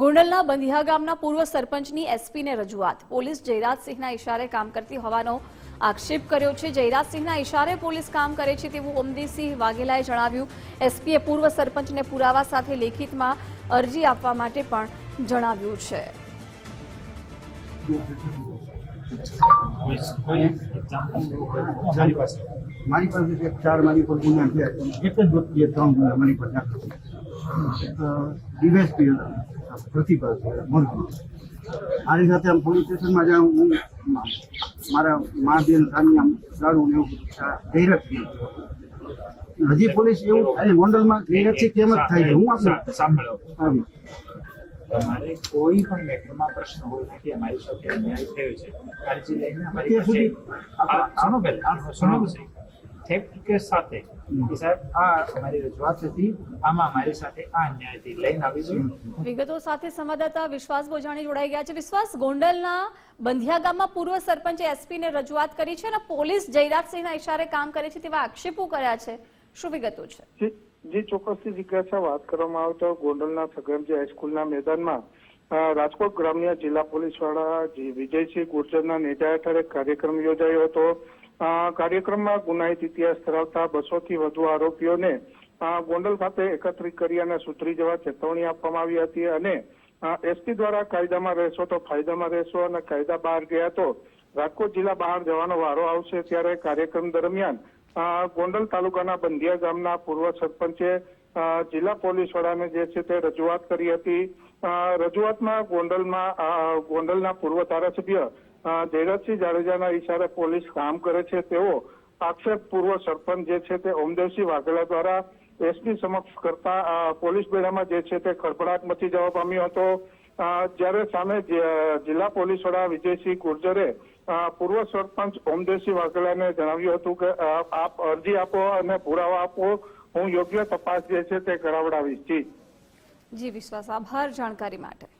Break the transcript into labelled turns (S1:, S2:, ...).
S1: ગોંડલના બંધિયા ગામના પૂર્વ સરપંચની એસપીને રજૂઆત. પોલીસ જયરાજસિંહના ઇશારે કામ કરતી હોવાનો આક્ષેપ કર્યો છે. જયરાજસિંહના ઇશારે પોલીસ કામ કરે છે તેવું ઓમદીસિંહ વાઘેલાએ જણાવ્યું. એસપીએ પૂર્વ સરપંચને પુરાવા સાથે લેખિતમાં અરજી આપવા માટે પણ જણાવ્યું છે.
S2: મારી પ્રતિભા છે આની સાથે આમ પોલીસ સ્ટેશનમાં જાઉં હું મારા મા બેન સામે આમ દારૂ ને એવું ગેરત થઈ હજી પોલીસ એવું અને ગોંડલમાં ગેરત છે કેમ જ થાય છે. હું આપણે
S3: સાંભળો તમારે કોઈ પણ મેટરમાં પ્રશ્ન હોય નથી અમારી સાથે અન્યાય થયો છે લઈને અમારી
S2: સુધી
S3: આનો. થેફ્ટ કેસ સાથે કે સાહેબ આ અમારી રજૂઆત હતી. આમાં અમારી સાથે આ અન્યાય લઈને આવીશું.
S1: વિગતો સાથે સંવાદદાતા વિશ્વાસ બોજાણી જોડાઈ ગયા છે. વિશ્વાસ ગોંડલના બંધિયા ગામમાં પૂર્વ સરપંચે એસપીને રજૂઆત કરી છે અને પોલીસ જયરાજસિંહના ઇશારે કામ કરે છે તેવા આક્ષેપો કર્યા છે. શું વિગતો છે?
S4: જે ચોક્કસ ચોક્કસથી જિજ્ઞાસા વાત કરવામાં આવે તો ગોંડલના સગરમજી હાઈસ્કૂલના મેદાનમાં રાજકોટ ગ્રામ્ય જિલ્લા પોલીસવાળા જે વિજયસિંહ ગુર્જરના નેજા હેઠળ કાર્યક્રમ યોજાયો હતો. કાર્યક્રમમાં ગુનાહિત ઇતિહાસ ધરાવતા બસો થી વધુ આરોપીઓને ગોંડલ ખાતે એકત્રિત કરી અને સુધરી જવા ચેતવણી આપવામાં આવી હતી અને એસટી દ્વારા કાયદામાં રહેશો તો ફાયદામાં રહેશો અને કાયદા બહાર ગયા તો રાજકોટ જિલ્લા બહાર જવાનો વારો આવશે ત્યારે કાર્યક્રમ દરમિયાન ગોંડલ તાલુકાના બંધિયા ગામના પૂર્વ સરપંચે જિલ્લા પોલીસ વડાને જે છે તે રજૂઆત કરી હતી. રજૂઆતમાં ગોંડલમાં ગોંડલના પૂર્વ ધારાસભ્ય અ, જયરાજસિંહ જાડેજાના ઈશારે પોલીસ કામ કરે છે. તેવો આક્ષેપ પૂર્વ સરપંચ જે છે તે ઓમદેવસિંહ વાઘેલા દ્વારા એસપી સમક્ષ કરતા પોલીસ બેડામાં જે છે તે ખળભળાટ મચી જવા પામ્યો હતો. જ્યારે સામે જિલ્લા પોલીસ વડા વિજયસિંહ ગુર્જરે પૂર્વ સરપંચ ઓમદેવસિંહ વાઘેલાને જણાવ્યું હતું કે આપ અરજી આપો અને પુરાવા આપો. હું યોગ્ય તપાસ જે છે તે કરાવડાવીશ. જી.
S1: જી વિશ્વાસ. આભાર. જાણકારી માટે.